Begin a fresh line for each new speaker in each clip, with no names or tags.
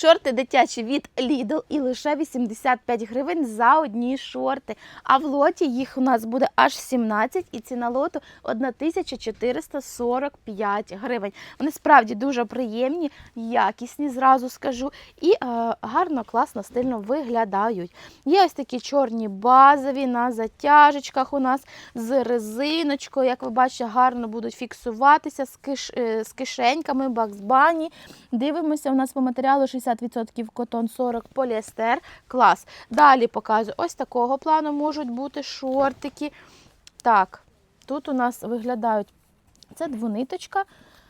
Шорти дитячі від Lidl і лише 85 гривень за одні шорти. А в лоті їх у нас буде аж 17 і ціна лоту 1445 гривень. Вони справді дуже приємні, якісні, зразу скажу, і е, гарно, класно, стильно виглядають. Є ось такі чорні базові на затяжечках у нас з резиночкою. Як ви бачите, гарно будуть фіксуватися з, киш, е, з кишеньками, баксбані. Дивимося, у нас по матеріалу 60% котон, 40 поліестер. Клас. Далі показую, ось такого плану можуть бути шортики. Так, тут у нас виглядають це двониточка,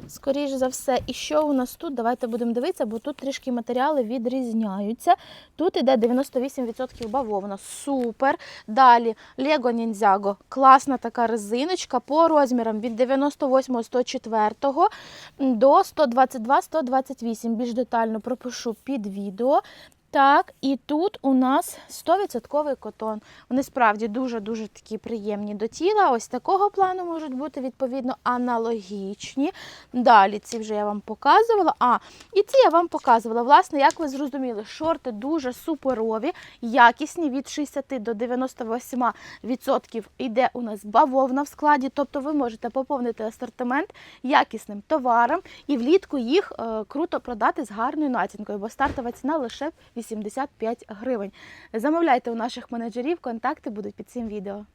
скоріш за все. І що у нас тут? Давайте будемо дивитися, бо тут трішки матеріали відрізняються. Тут іде 98% бавовна. Супер. Далі Lego Ninjago. Класна така резиночка по розмірам від 98 104 до 122-128. Більш детально пропишу під відео. Так, і тут у нас 100% котон. Вони справді дуже-дуже такі приємні до тіла. Ось такого плану можуть бути відповідно аналогічні. Далі ці вже я вам показувала. А, і ці я вам показувала. Власне, як ви зрозуміли, шорти дуже суперові, якісні від 60 до 98% йде у нас бавовна в складі. Тобто ви можете поповнити асортимент якісним товаром і влітку їх е, круто продати з гарною націнкою, бо стартова ціна лише 85 гривень. Замовляйте у наших менеджерів, контакти будуть під цим відео.